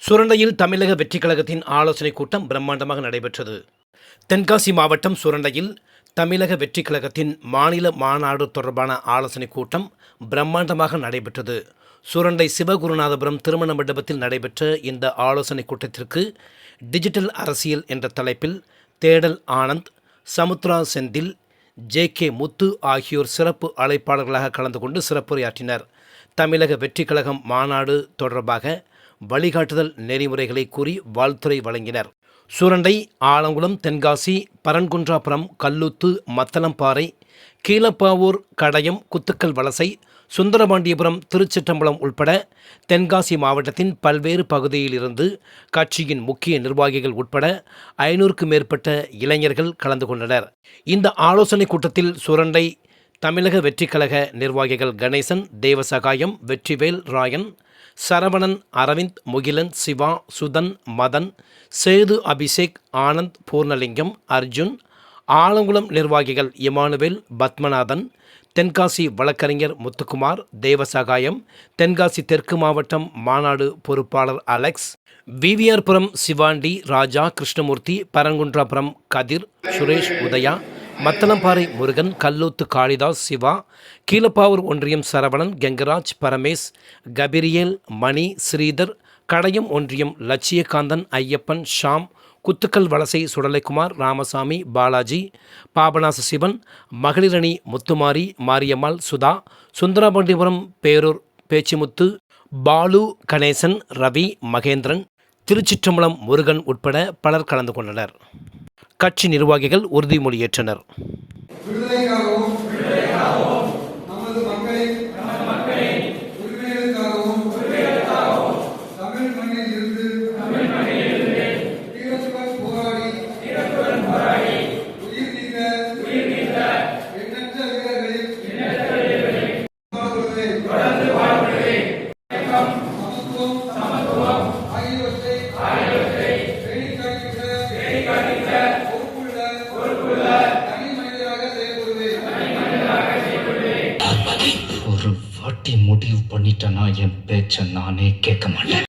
சுரண்டையில் தமிழக வெற்றிக் கழகத்தின் ஆலோசனைக் கூட்டம் பிரம்மாண்டமாக நடைபெற்றது. தென்காசி மாவட்டம் சுரண்டையில் தமிழக வெற்றிக் கழகத்தின் மாநில மாநாடு தொடர்பான ஆலோசனைக் கூட்டம் பிரம்மாண்டமாக நடைபெற்றது. சுரண்டை சிவகுருநாதபுரம் திருமண மண்டபத்தில் நடைபெற்ற இந்த ஆலோசனைக் கூட்டத்திற்கு டிஜிட்டல் அரசியல் என்ற தலைப்பில் தேடல் ஆனந்த் சமுத்ரா செந்தில் ஜே கே முத்து ஆகியோர் சிறப்பு அழைப்பாளர்களாக கலந்து கொண்டு சிறப்புரையாற்றினர். தமிழக வெற்றி கழகம் மாநாடு தொடர்பாக வழிகாட்டுதல் நெறிமுறைகளை கூறி வாழ்த்துறை வழங்கினர். சுரண்டை ஆலங்குளம் தென்காசி பரன்குன்றாபுரம் கல்லூத்து மத்தளம்பாறை கீழப்பாவூர் கடையம் குத்துக்கல் வலசை சுந்தரபாண்டியபுரம் திருச்சிற்றம்பலம் உட்பட தென்காசி மாவட்டத்தின் பல்வேறு பகுதியிலிருந்து கட்சியின் முக்கிய நிர்வாகிகள் உட்பட ஐநூறுக்கும் மேற்பட்ட இளைஞர்கள் கலந்து கொண்டனர். இந்த ஆலோசனைக் கூட்டத்தில் சுரண்டை தமிழக வெற்றிக்கழக நிர்வாகிகள் கணேசன் தேவசகாயம் வெற்றிவேல் ராயன் சரவணன் அரவிந்த் முகிலன் சிவா சுதன் மதன் சேது அபிஷேக் ஆனந்த் பூர்ணலிங்கம் அர்ஜுன் ஆலங்குளம் நிர்வாகிகள் இமானுவேல் பத்மநாதன் தென்காசி வழக்கறிஞர் முத்துக்குமார் தேவசகாயம் தென்காசி தெற்கு மாவட்டம் மாநாடு பொறுப்பாளர் அலெக்ஸ் விவிஆர்புரம் சிவாண்டி ராஜா கிருஷ்ணமூர்த்தி பரங்குன்றாபுரம் கதிர் சுரேஷ் உதயா மத்தளம்பாறை முருகன் கல்லூத்து காளிதாஸ் சிவா கீழப்பாவூர் ஒன்றியம் சரவணன் கெங்கராஜ் பரமேஷ் கபிரியேல் மணி ஸ்ரீதர் கடையம் ஒன்றியம் லட்சியகாந்தன் ஐயப்பன் ஷாம் குத்துக்கல் வலசை சுடலைக்குமார் ராமசாமி பாலாஜி பாபநாச சிவன் மகளிரணி முத்துமாரி மாரியம்மாள் சுதா சுந்தரபாண்டிபுரம் பேரூர் பேச்சிமுத்து பாலு கணேசன் ரவி மகேந்திரன் திருச்சிற்றம்பலம் முருகன் உட்பட பலர் கலந்து கொண்டனர். கட்சி நிர்வாகிகள் உறுதிமொழியேற்றனர் கட்டி முடிவு பண்ணிட்டேன்னா என் பேச்சை நானே கேட்க மாட்டேன்.